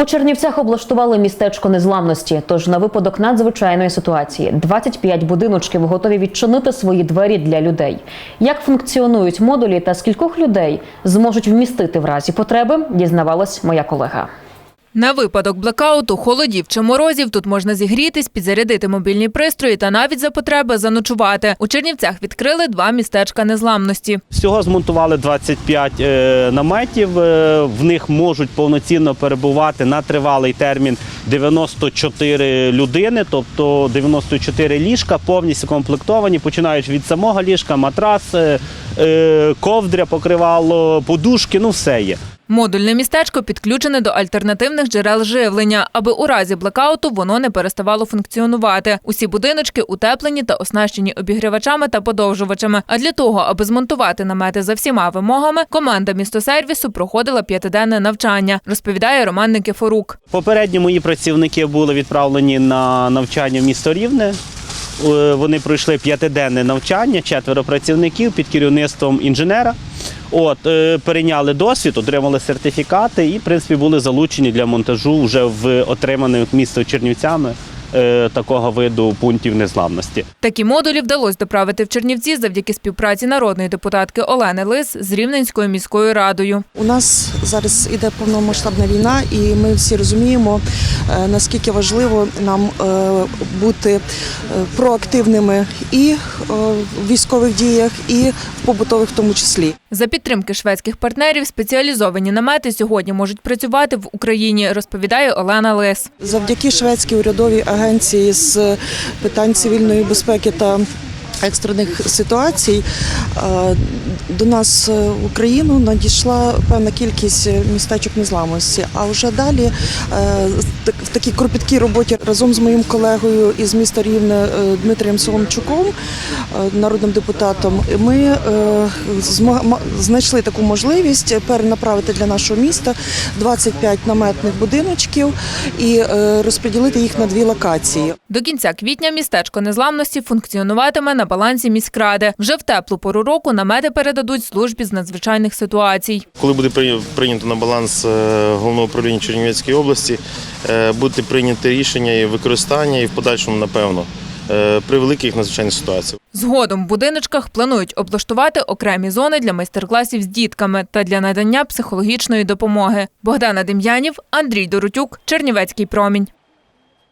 У Чернівцях облаштували містечко незламності. Тож на випадок надзвичайної ситуації 25 будиночків готові відчинити свої двері для людей. Як функціонують модулі та скількох людей зможуть вмістити в разі потреби, дізнавалась моя колега. На випадок блекауту, холодів чи морозів тут можна зігрітись, підзарядити мобільні пристрої та навіть за потреби заночувати. У Чернівцях відкрили два містечка незламності. Всього змонтували 25 е, наметів. Е, В них можуть повноцінно перебувати на тривалий термін 94 людини, тобто 94 ліжка повністю комплектовані, починаючи від самого ліжка, матрас, е, ковдря, покривало, подушки, ну все є. Модульне містечко підключене до альтернативних джерел живлення, аби у разі блекауту воно не переставало функціонувати. Усі будиночки утеплені та оснащені обігрівачами та подовжувачами. А для того, аби змонтувати намети за всіма вимогами, команда містосервісу проходила п'ятиденне навчання, розповідає Роман Никифорук. Попередньо мої працівники були відправлені на навчання в місто Рівне. Е, Вони пройшли п'ятиденне навчання, четверо працівників під керівництвом інженера. От, е, перейняли досвід, отримали сертифікати і, в принципі, були залучені для монтажу вже в отриманих місто Чернівцями такого виду пунктів незламності. Такі модулі вдалося доправити в Чернівці завдяки співпраці народної депутатки Олени Лис з Рівненською міською радою. У нас зараз іде повномасштабна війна, і ми всі розуміємо, е, наскільки важливо нам е, бути е, проактивними і е, в військових діях, і в побутових в тому числі. За підтримки шведських партнерів спеціалізовані намети сьогодні можуть працювати в Україні, розповідає Олена Лис. Завдяки шведській урядовій агенції з питань цивільної безпеки та екстрених ситуацій е, до нас е, в Україну надійшла певна кількість містечок незламності. А вже далі е, в такій кропіткій роботі разом з моїм колегою із міста Рівне е, Дмитрієм Соломчуком, е, народним депутатом, ми е, знайшли таку можливість перенаправити для нашого міста 25 наметних будиночків і е, розподілити їх на дві локації. До кінця квітня містечко незламності функціонуватиме на балансі міськради. Вже в теплу пору року намети передадуть службі з надзвичайних ситуацій. Коли буде прийнято на баланс е, головного управління Чернівецької області, е, буде прийнято рішення і використання, і в подальшому, напевно, е, при великих надзвичайних ситуаціях. Згодом в будиночках планують облаштувати окремі зони для майстер-класів з дітками та для надання психологічної допомоги. Богдана Дем'янів, Андрій Доротюк, Чернівецький промінь.